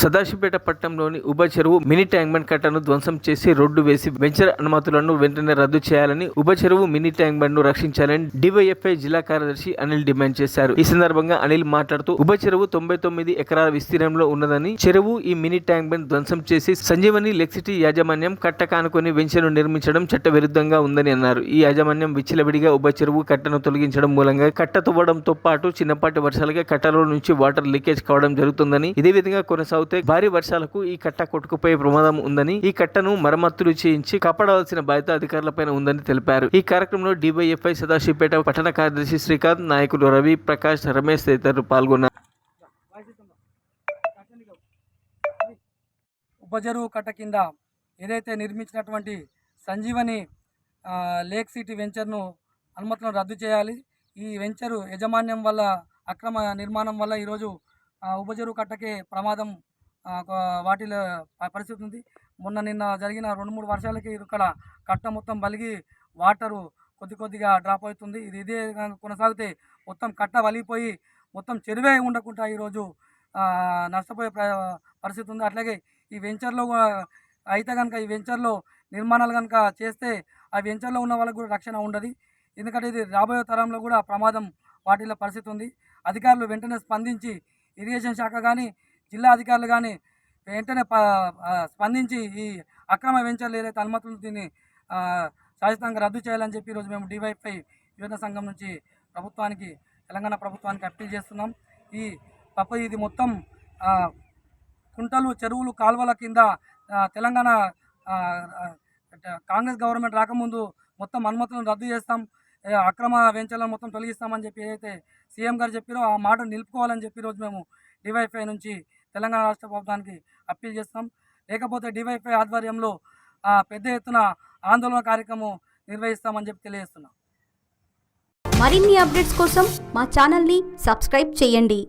సదాశివపేట పట్టణంలోని ఉభ చెరువు మినీ ట్యాంక్బండ్ కట్టను ధ్వంసం చేసి రోడ్డు వేసి వెంచర్ అనుమతులను వెంటనే రద్దు చేయాలని ఉభ చెరువు మినీ ట్యాంక్బండ్ను రక్షించాలని డివైఎఫ్ఐ జిల్లా కార్యదర్శి అనిల్ డిమాండ్ చేశారు. ఈ సందర్భంగా అనిల్ మాట్లాడుతూ ఉభ చెరువు తొంభై తొమ్మిది ఎకరాల విస్తీర్ణంలో ఉన్నదని చెరువు ఈ మినీ ట్యాంక్బండ్ ధ్వంసం చేసి సంజీవని లెక్సిటీ యాజమాన్యం కట్ట కానుకొని వెంచర్ను నిర్మించడం చట్టవిరుద్ధంగా ఉందని అన్నారు. ఈ యాజమాన్యం విచ్చలవిడిగా ఉభ చెరువు కట్టను తొలగించడం మూలంగా కట్ట తువ్వడంతో పాటు చిన్నపాటి వర్షాలుగా కట్టలో నుంచి వాటర్ లీకేజ్ కావడం జరుగుతుందని ఇదే విధంగా లేకపోతే భారీ వర్షాలకు ఈ కట్ట కొట్టుకుపోయే ప్రమాదం ఉందని ఈ కట్టను మరమ్మతులు చేయించి కాపాడవలసిన బాధ్యత అధికారులపైన ఉందని తెలిపారు. ఈ కార్యక్రమంలో డివైఎఫ్ఐ సదాశివపేట పట్టణ కార్యదర్శి శ్రీకాంత్ నాయకులు రవి ప్రకాష్ రమేష్ తదితరులు పాల్గొన్నారు. ఉపజరువు కట్ట కింద ఏదైతే నిర్మించినటువంటి సంజీవని లేక్ సిటీ వెంచర్ను అనుమతులను రద్దు చేయాలి. ఈ వెంచరు యజమాన్యం వల్ల అక్రమ నిర్మాణం వల్ల ఈరోజు ఉపజరువు కట్టకే ప్రమాదం వాటిలో పరిస్థితి ఉంది. మొన్న నిన్న జరిగిన రెండు మూడు వర్షాలకి ఇక్కడ కట్ట మొత్తం బలిగి వాటరు కొద్ది కొద్దిగా డ్రాప్ అవుతుంది. ఇది ఇదే కొనసాగితే మొత్తం కట్ట వలిగిపోయి మొత్తం చెరువే ఉండకుండా ఈరోజు నష్టపోయే ప్ర పరిస్థితి ఉంది. అట్లాగే ఈ వెంచర్లో కూడా అయితే కనుక ఈ వెంచర్లో నిర్మాణాలు కనుక చేస్తే ఆ వెంచర్లో ఉన్న వాళ్ళకు కూడా రక్షణ ఉండదు. ఎందుకంటే ఇది రాబోయే తరంలో కూడా ప్రమాదం వాటిల్లో పరిస్థితి ఉంది. అధికారులు వెంటనే స్పందించి ఇరిగేషన్ శాఖ కానీ జిల్లా అధికారులు కానీ వెంటనే ప స్పందించి ఈ అక్రమ వెంచర్లు ఏదైతే అనుమతులు దీన్ని శాశ్వతంగా రద్దు చేయాలని చెప్పి ఈరోజు మేము డివైఫై యువత సంఘం నుంచి ప్రభుత్వానికి తెలంగాణ ప్రభుత్వానికి అప్పీల్ చేస్తున్నాం. ఈ పప్ప ఇది మొత్తం కుంటలు చెరువులు కాలువల కింద తెలంగాణ కాంగ్రెస్ గవర్నమెంట్ రాకముందు మొత్తం అనుమతులను రద్దు చేస్తాం. అక్రమ వెంచర్లను మొత్తం తొలగిస్తామని చెప్పి ఏదైతే సీఎం గారు చెప్పారో ఆ మాట నిలుపుకోవాలని చెప్పి ఈరోజు మేము డివైఫై నుంచి తెలంగాణ రాష్ట్ర ప్రభుత్వానికి అప్పీల్ చేస్తాం. లేకపోతే డివైఫై ఆధ్వర్యంలో పెద్ద ఎత్తున ఆందోళన కార్యక్రమం నిర్వహిస్తామని చెప్పి తెలియజేస్తున్నాం. మరిన్ని అప్డేట్స్ కోసం మా ఛానల్ని సబ్స్క్రైబ్ చేయండి.